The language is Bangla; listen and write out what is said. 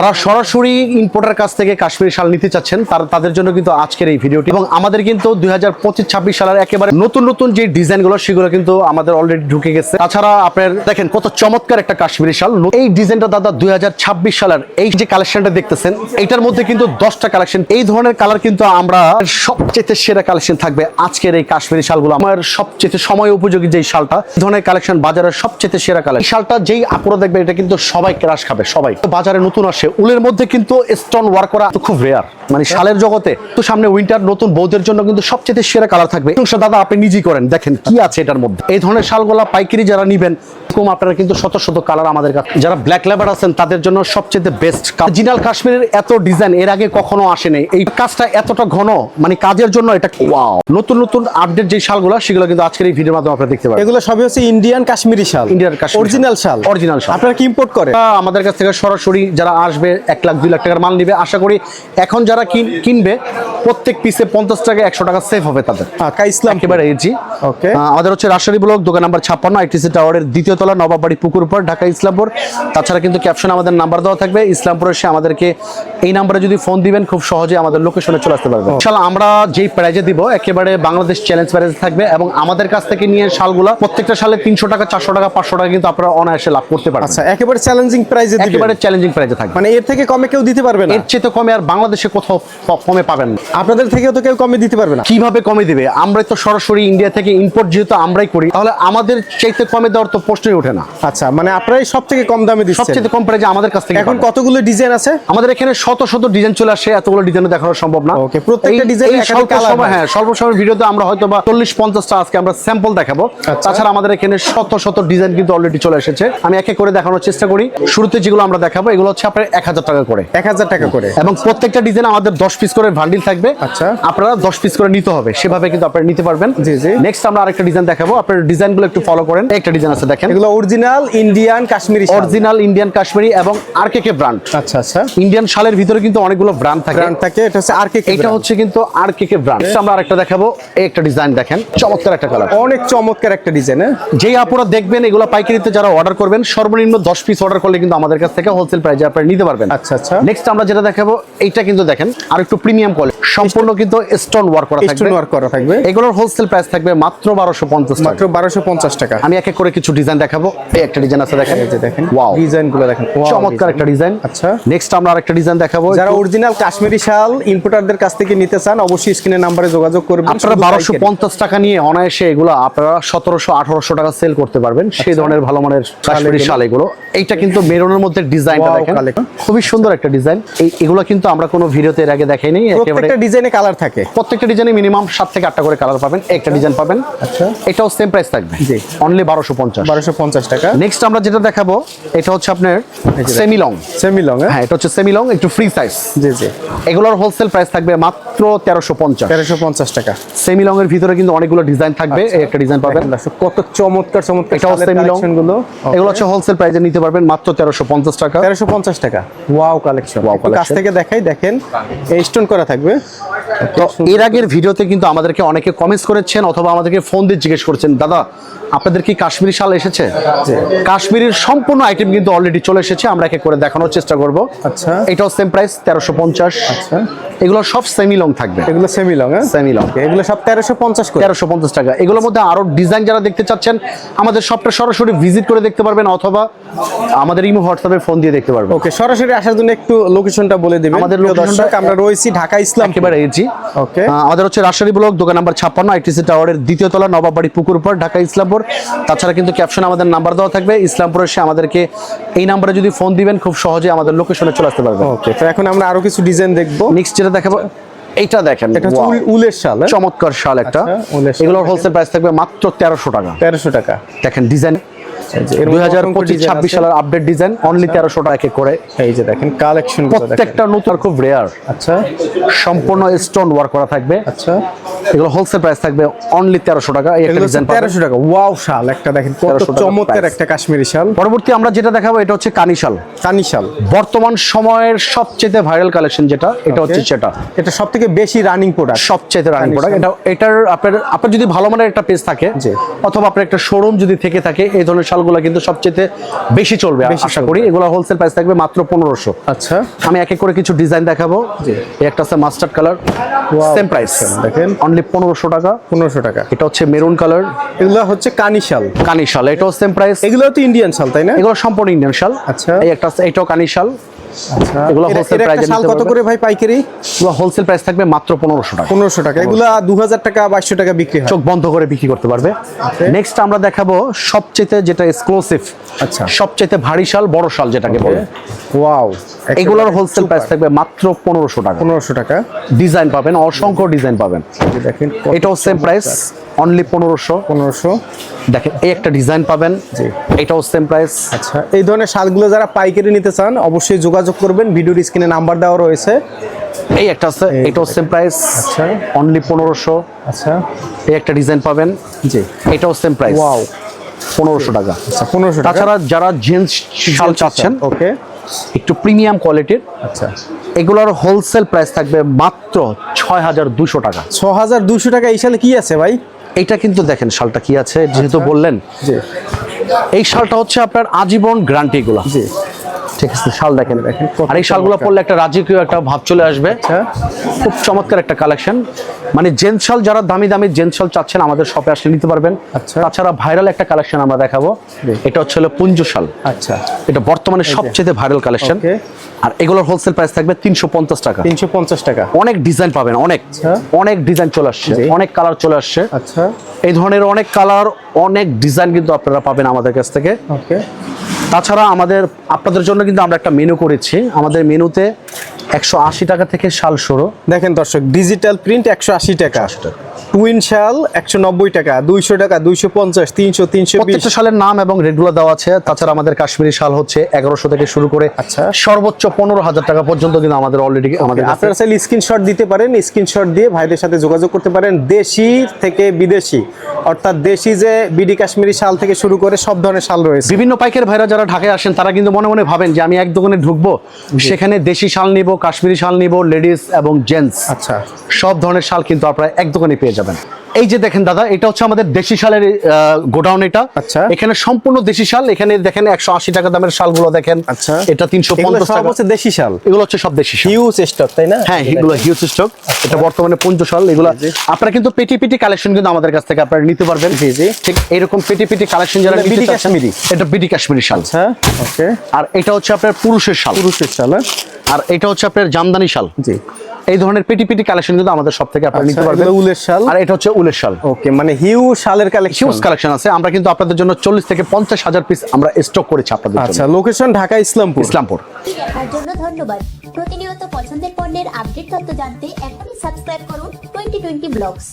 তারা সরাসরি ইম্পোর্টার কাছ থেকে কাশ্মীরি শাল নিতে চাচ্ছেন, তার, তাদের জন্য কিন্তু আজকের এই ভিডিওটি। এবং আমাদের কিন্তু দুই হাজার পঁচিশ ছাব্বিশ সালের একেবারে নতুন নতুন যে ডিজাইনগুলো, সেগুলো কিন্তু আমাদের অলরেডি ঢুকে গেছে। তাছাড়া আপনার, দেখেন কত চমৎকার একটা কাশ্মীরি শাল। এই ডিজাইনটা দাদা দুই হাজার ছাব্বিশ সালের, এই যে কালেকশনটা দেখতেছেন, এটার মধ্যে কিন্তু দশটা কালেকশন এই ধরনের কালার কিন্তু আমরা সবচেয়ে সেরা কালেকশন থাকবে আজকের এই কাশ্মীরি শালগুলো। আমার সবচেয়ে সময় উপযোগী যে শালটা, এই ধরনের কালেকশন বাজারের সবচেয়ে সেরা কালার এই শালটা যেই আপুরা দেখবে, এটা কিন্তু সবাই ক্রাশ খাবে, সবাই। বাজারে নতুন আসে উলের মধ্যে কিন্তু স্টোন ওয়ার্ক করা খুব রেয়ার মানে শালের জগতে তো সামনে উইন্টার নতুন বৌদের জন্য কিন্তু সবচেয়ে সেরা কালার থাকবে। দাদা, আপনি নিজেই করেন। দেখেন কি আছে এটার মধ্যে। এই ধরনের শালগোলা পাইকারি যারা নিবেন এরকম আপনারা কিন্তু শত শত কালার আমাদের কাছে যারা ব্ল্যাক লেবার আছেন তাদের জন্য সবচেয়ে বেস্ট জিনাল কাশ্মীরের এত ডিজাইন এর আগে কখনো আসেনি। এই কাজটা এতটা ঘন মানে কাজের জন্য এটা ওয়াও নতুন নতুন আপডেট যে শালগুলো সেগুলো কিন্তু আজকের এই ভিডিওর মাধ্যমে আপনারা দেখতে পাবেন এগুলো সবই হচ্ছে ইন্ডিয়ান কাশ্মীরি শাল। ইন্ডিয়ান কাশ্মীরি অরিজিনাল শাল। Original শাল। আপনারা কি ইম্পোর্ট করে আমাদের কাছ থেকে সরাসরি যারা আসবে এক লাখ দুই লাখ টাকার মাল নিবে আশা করি এখন যারা কিন- কিনবে প্রত্যেক পিসে পঞ্চাশ টাকা একশো টাকা সেভ হবে তাদের। ইসলাম একেবারে এজি Okay. আমাদের হচ্ছে রাজশাহী ব্লক দোকান নাম্বার ছাপ্পান্ন আইটিসি টাওয়ারের দ্বিতীয় তলা। নবাববাড়ি পুকুর পাড় ঢাকা ইসলামপুর। তাছাড়া কিন্তু ক্যাপশনে আমাদের নাম্বার দেওয়া থাকবে। ইসলামপুরে এসে আমাদেরকে এই নাম্বারে যদি ফোন দিবেন খুব সহজে আমাদের লোকেশনে চলে আসতে পারবেন। ইনশাআল্লাহ আমরা যেই প্রাইজে দিব একেবারে বাংলাদেশ চ্যালেঞ্জ প্রাইজ থাকবে এবং আমাদের কাছ থেকে নিয়ে শালগুলা প্রত্যেকটা সালে তিনশো টাকা চারশো টাকা পাঁচশো টাকা কিন্তু আপনারা অনায়াসে লাভ করতে পারবেন। আচ্ছা একেবারে চ্যালেঞ্জিং প্রাইজে একেবারে চ্যালেঞ্জিং প্রাইজে থাকবে। মানে এর থেকে কমে কেউ দিতে পারবে না? এর চেয়ে তো কমে আর বাংলাদেশে কোথাও কমে পাবেন না। আপনাদের থেকেও তো কেউ কমে দিতে পারবে না। কীভাবে কমে দিবে? আমরা তো সরাসরি ইন্ডিয়া থেকে ইম্পোর্ট যেহেতু আমরাই করি তাহলে আমাদের চাইতে কমে দেওয়ার তো প্রশ্নই ওঠে না। আচ্ছা মানে আপনারাই সব থেকে কম দামে দিচ্ছেন। সবচেয়ে কম প্রাইজে আমাদের কাছ থেকে এখন কতগুলো ডিজাইন আছে? আমাদের এখানে শত শত ডিজাইন চলে আসে এতগুলো ডিজাইন দেখানো সম্ভব না। Okay, প্রত্যেকটা একাধিক স্বল্প সময় হ্যাঁ। স্বল্প সময়ের ভিডিওতে আমরা হয়তো বা চল্লিশ পঞ্চাশটা আজকে আমরা স্যাম্পল দেখাবো। আচ্ছা। তাছাড়া আমাদের এখানে শত শত ডিজাইন কিন্তু অলরেডি চলে এসেছে। আমি এক এক করে দেখানোর চেষ্টা করি। শুরুতে যেগুলো আমরা দেখাবো এগুলো হচ্ছে আপনার এক হাজার টাকা করে। এক হাজার টাকা করে। এবং প্রত্যেকটা ডিজাইন আমাদের দশ পিস করে ভান্ডিল থাকবে। আচ্ছা। আপনারা দশ পিস করে নিতে হবে। সেভাবে কিন্তু আপনারা নিতে পারবেন। জি, জি। নেক্সট আমরা আরেকটা ডিজাইন দেখাবো। আপনার ডিজাইনগুলো একটু ফলো করেন। একটা ডিজাইন আছে দেখেন। এগুলো original Indian Kashmiri original Indian Kashmiri এবং ব্র্যান্ড আচ্ছা আচ্ছা। ইন্ডিয়ান শালের ভিতরে কিন্তু অনেকগুলো ব্র্যান্ড থাকে। ব্র্যান্ড থাকে এটা হচ্ছে এটা হচ্ছে কিন্তু ব্র্যান্ড আমরা আরেকটা দেখাবো। একটা ডিজাইন দেখেন। চমৎকার একটা কালার অনেক চমৎকার একটা ডিজাইন হ্যাঁ। যেই আপুরা দেখবেন এগুলো পাইকারিতে যারা অর্ডার করবেন সর্বনিম্ন দশ পিস অর্ডার করলে কিন্তু আমাদের কাছ থেকে হোলসেল প্রাইজে আপনারা নিতে পারবেন। আচ্ছা, আচ্ছা। নেক্সট আমরা যেটা দেখাবো এইটা কিন্তু দেখেন আর একটু প্রিমিয়াম কোয়ালিটি সম্পূর্ণ কিন্তু স্টোন ওয়ার্ক করা থাকবে। স্টোন ওয়ার্ক করা থাকবে। এগুলোর হোলসেল প্রাইস থাকবে মাত্র বারোশো পঞ্চাশ টাকা। মাত্র বারোশো পঞ্চাশ টাকা। আমি এক এক করে কিছু ডিজাইন দেখাবো। এই একটা ডিজাইন আছে দেখেন। এই যে দেখেন। ওয়াও ডিজাইনগুলো দেখেন চমৎকার একটা ডিজাইন আচ্ছা। নেক্সট আমরা আরেকটা ডিজাইন দেখাবো। যারা অরিজিনাল কাশ্মীরি শাল ইম্পোর্টারদের কাছ থেকে নিতে চান অবশ্যই স্ক্রিনের নাম্বারে যোগাযোগ করবেন। আপনারা শুধু বারোশো পাইকারি। পঞ্চাশ টাকা নিয়ে অনায়াসে এগুলো আপনারা সতেরোশো আঠারোশো টাকা সেল করতে পারবেন। সেই ধরনের ভালো মানের কাশ্মীরি শাল এগুলো। এইটা কিন্তু মেরুনের মধ্যে ডিজাইনটা দেখেন। খুবই সুন্দর একটা ডিজাইন এই এগুলো কিন্তু আমরা কোনো ভিডিওতে এর আগে দেখাইনি। প্রত্যেকটা ডিজাইনে কালার থাকে। প্রত্যেকটা ডিজাইনে মিনিমাম সাত থেকে আটটা করে কালার পাবেন। একটা ডিজাইন পাবেন। আচ্ছা। এটাও সেম প্রাইস থাকবে। জি। অনলি বারোশো পঞ্চাশ। পঞ্চাশ টাকা। নেক্সট আমরা যেটা দেখাবো এটা হচ্ছে আপনার সেমি লং সেমি লং হ্যাঁ? এটা হচ্ছে সেমি লং একটু ফ্রি সাইজ জি জি। এগুলোর হোলসেল প্রাইস থাকবে মাত্র তেরোশো পঞ্চাশ। তেরোশো পঞ্চাশ টাকা। সেমি লং এর ভিতরে কিন্তু অনেকগুলো ডিজাইন থাকবে একটা ডিজাইন পাবেন। কত চমৎকার চমৎকার এটাও সেমি লংগুলো এগুলো হচ্ছে হোলসেল প্রাইসে নিতে পারবেন মাত্র তেরোশো পঞ্চাশ টাকা। তেরোশো পঞ্চাশ টাকা। ওয়াও কালেকশন Wow কাছ থেকে দেখাই দেখেন। এই স্টোন করা থাকবে। তো এর আগের ভিডিওতে কিন্তু আমাদেরকে অনেকে কমেন্টস করেছেন অথবা আমাদেরকে ফোন দিয়ে জিজ্ঞেস করছেন দাদা আপনাদের কি কাশ্মীরি শাল এসেছে? কাশ্মীরের সম্পূর্ণ আইটেম কিন্তু অলরেডি চলে এসেছে আমরা একে করে দেখানোর চেষ্টা করব। আচ্ছা। এটাও সেম প্রাইস তেরোশো পঞ্চাশ। আচ্ছা। এগুলো সব সেমি লং থাকবে। এগুলো সেমি লং হ্যাঁ? সেমি লং এগুলো সব তেরোশো পঞ্চাশ করে। তেরোশো পঞ্চাশ টাকা। এগুলোর মধ্যে আরও ডিজাইন যারা দেখতে চাচ্ছেন আমাদের সবটা সরাসরি ভিজিট করে দেখতে পারবেন অথবা আমাদের ইমো হোয়াটসঅ্যাপে ফোন দিয়ে দেখতে পারবেন। ওকে সরাসরি আসার জন্য একটু লোকেশনটা বলে দিবেন। আমাদের প্রিয় location টা- দর্শক আমরা রয়েছি ঢাকা ইসলাম একেবারে এজি Okay. আমাদের হচ্ছে রাজশাহী ব্লক দোকান নাম্বার ছাপ্পান্ন আইটিসি টাওয়ারের দ্বিতীয় তলা নবাবাড়ি পুকুর পাড় ঢাকা ইসলামপুর। তাছাড়া কিন্তু ক্যাপশন আমাদের নাম্বার দেওয়া থাকবে। ইসলামপুর এসে আমাদেরকে এই নাম্বারে যদি ফোন দিবেন খুব সহজে আমাদের লোকেশনে চলে আসতে পারবেন। ওকে তো এখন আমরা আরও কিছু ডিজাইন দেখব। নেক্সট যেটা দেখাবো এইটা দেখেন এটা উল- উলের শাল হ্যাঁ? চমৎকার শাল একটা। আচ্ছা, এগুলোর হোলসেল প্রাইস থাকবে মাত্র তেরোশো টাকা। তেরোশো টাকা। দেখেন ডিজাইন দুই হাজার পঁচিশ ছাব্বিশ সালের আপডেট ডিজাইন অনলি তেরোশো টাকা এক এক করে। এই যে দেখেন কালেকশন দেখেন। প্রত্যেকটা নতুন খুব রেয়ার আচ্ছা। সম্পূর্ণ স্টোন ওয়ার্ক করা থাকবে। আচ্ছা। এগুলো হোলসেল প্রাইস থাকবে অনলি তেরোশো টাকা তেরোশো টাকা। ওয়াও শাল একটা দেখেন কত চমৎকার একটা কাশ্মীরি শাল। পরবর্তী আমরা যেটা দেখাবো এটা হচ্ছে কানি শাল। কানি শাল। বর্তমান সময়ের সবচেয়ে ভাইরাল কালেকশন যেটা এটা হচ্ছে সেটা এটা সব থেকে বেশি রানিং প্রোডাক্ট সবচেয়ে রানিং প্রোডাক্ট এটা এটার আপনার আপনার যদি ভালো মানের একটা পেজ থাকে। অথবা আপনার একটা শোরুম যদি থেকে থাকে এই ধরনের শালগুলো কিন্তু সবচেয়ে বেশি চলবে আশা করি। এগুলো হোলসেল প্রাইস থাকবে মাত্র পনেরোশো। আচ্ছা। আমি এক এক করে কিছু ডিজাইন দেখাবো। একটা আছে মাস্টার্ড কালার সেম প্রাইস দেখেন। অনলি পনেরোশো টাকা। পনেরোশো টাকা। এটা হচ্ছে মেরুন কালার। এগুলো হচ্ছে কানি শাল। কানি শাল এটাও সেম প্রাইস এগুলো তো ইন্ডিয়ান শাল তাই না? এগুলো সম্পূর্ণ ইন্ডিয়ান শাল। আচ্ছা। এই একটা এটাও কানি শাল। আচ্ছা। এগুলো এর- wholesale এর একটা price এ শাল কত করে ভাই পাইকারি? এগুলো হোলসেল প্রাইস থাকবে মাত্র পনেরোশো টাকা। পনেরোশো টাকা। এগুলো দু হাজার টাকা বাইশশো টাকা বিক্রি হয়। চোখ বন্ধ করে বিক্রি করতে পারবে। নেক্সট আমরা দেখাবো সবচেয়ে যেটা এক্সক্লুসিভ আচ্ছা। সবচেয়ে ভারী শাল বড় শাল যেটাকে বলে। ওয়াও এগুলোর হোলসেল প্রাইস থাকবে মাত্র পনেরোশো টাকা। পনেরোশো টাকা। ডিজাইন পাবেন অসংখ্য ডিজাইন পাবেন। দেখেন এটাও সেম প্রাইস অনলি পনেরোশো। পনেরোশো। দেখেন এই একটা ডিজাইন পাবেন। জি। এটাও সেম প্রাইস আচ্ছা এই ধরনের শালগুলো যারা পাইকারি নিতে চান অবশ্যই যোগাযোগ করবেন। ভিডিওর স্ক্রিনে নাম্বার দেওয়া রয়েছে। এই একটা আছে এটাও সেম প্রাইস আচ্ছা। অনলি পনেরোশো। আচ্ছা। এই একটা ডিজাইন পাবেন। জি। এটাও সেম প্রাইস ওয়াও পনেরোশো টাকা। আচ্ছা পনেরোশো তাছাড়া যারা জেন্টস শাল চাচ্ছেন ওকে একটু প্রিমিয়াম কোয়ালিটির আচ্ছা। এগুলোর হোলসেল প্রাইস থাকবে মাত্র ছয় হাজার দুশো টাকা। ছ হাজার দুশো টাকা এই শালে কি আছে ভাই? এইটা কিন্তু দেখেন শালটা কি আছে? যেহেতু আচ্ছা। বললেন এই শালটা হচ্ছে আপনার আজীবন গ্যারান্টি এগুলো। জি। ঠিক আছে শাল দেখেন দেখেন, আর এই শালগুলো। পরলে একটা রাজকীয় একটা ভাব চলে আসবে। আচ্ছা। খুব চমৎকার একটা কালেকশন। মানে জেন্টস শাল যারা দামি দামি জেন্টস শাল চাচ্ছেন আমাদের শপে আসলে নিতে পারবেন। আচ্ছা। তাছাড়া ভাইরাল একটা কালেকশন আমরা দেখাবো। এটা হচ্ছে হলো পুঞ্জ শাল। আচ্ছা। এটা বর্তমানে সবচেয়ে ভাইরাল কালেকশন. আর এগুলোর হোলসেল প্রাইস থাকবে তিনশো পঞ্চাশ টাকা। তিনশো পঞ্চাশ টাকা। অনেক ডিজাইন পাবেন অনেক। আচ্ছা। অনেক ডিজাইন চলে আসছে অনেক কালার চলে আসছে। আচ্ছা। এই ধরনের অনেক কালার অনেক ডিজাইন কিন্তু আপনারা পাবেন আমাদের কাছ থেকে। ওকে। তাছাড়া আমাদের আপনাদের জন্য কিন্তু আমরা একটা মেনু করেছি। আমাদের মেনুতে একশো আশি টাকা থেকে শাল শুরু। দেখেন দর্শক ডিজিটাল প্রিন্ট একশো আশি টাকা। টুইন শাল একশো নব্বই টাকা দুইশো টাকা দুইশো পঞ্চাশ তিনশো তিনশো প্রত্যেকটা শালের নাম এবং রেটগুলো দেওয়া আছে। তাছাড়া আমাদের কাশ্মীরি শাল হচ্ছে এগারোশো থেকে শুরু করে আচ্ছা। সর্বোচ্চ পনেরো হাজার টাকা পর্যন্ত কিন্তু আমাদের অলরেডি আমাদের আপনারা চাইলে স্ক্রিনশট দিতে পারেন স্ক্রিনশট দিয়ে ভাইদের সাথে যোগাযোগ করতে পারেন দেশি থেকে বিদেশি। অর্থাৎ দেশি যে বিডি কাশ্মীরি শাল থেকে শুরু করে সব ধরনের শাল রয়েছে। বিভিন্ন পাইকের ভাইরা যারা ঢাকায় আসেন তারা কিন্তু মনে মনে ভাবেন যে আমি এক দোকানে ঢুকবো সেখানে দেশি শাল নিব কাশ্মীরি শাল নিব লেডিস এবং জেন্টস আচ্ছা। সব ধরনের শাল কিন্তু আপনারা এক দোকানে পেয়ে যাবেন। এই যে দেখেন দাদা এটা হচ্ছে আমাদের দেশি শালের গোডাউন এটা। আচ্ছা। এখানে সম্পূর্ণ দেশি শাল। এখানে দেখেন একশো আশি টাকা দামের শালগুলো দেখেন। আচ্ছা। এটা তিনশো পঞ্চাশ টাকা। হচ্ছে দেশি শাল। এগুলো হচ্ছে সব দেশি হিউজ স্টক তাই না? হ্যাঁ এগুলো হিউজ স্টক এটা বর্তমানে পঞ্চ শাল। এগুলো আপনারা কিন্তু পেটি পেটি কালেকশন কিন্তু আমাদের কাছ থেকে আপনারা নিতে পারবেন। জি, জি। ঠিক এরকম পেটি পেটি কালেকশন যারা বিডি কাশ্মীরি। এটা বিডি কাশ্মীরি শাল। আচ্ছা ওকে আর এটা হচ্ছে আপনার পুরুষের শাল। পুরুষের শাল হ্যাঁ? আর এটা হচ্ছে আপনার জামদানি শাল। জি। এই ধরনের পেটি পেটি কালেকশন কিন্তু আমাদের সব থেকে আপনারা নিতে আচ্ছা, পারবেন উলের শাল? আর এটা হচ্ছে উলের শাল। ওকে মানে হিউ শালের কালেকশন হিউজ কালেকশন আছে। আমরা কিন্তু আপনাদের জন্য চল্লিশ থেকে পঞ্চাশ হাজার পিস আমরা স্টক করেছি আপনাদের জন্য। আচ্ছা লোকেশন ঢাকা ইসলামপুর। ইসলামপুর। দেখার জন্য ধন্যবাদ। প্রতিনিয়ত পছন্দের পণ্যের আপডেট তথ্য জানতে এখনই সাবস্ক্রাইব করুন টোয়েন্টি টোয়েন্টি ব্লগস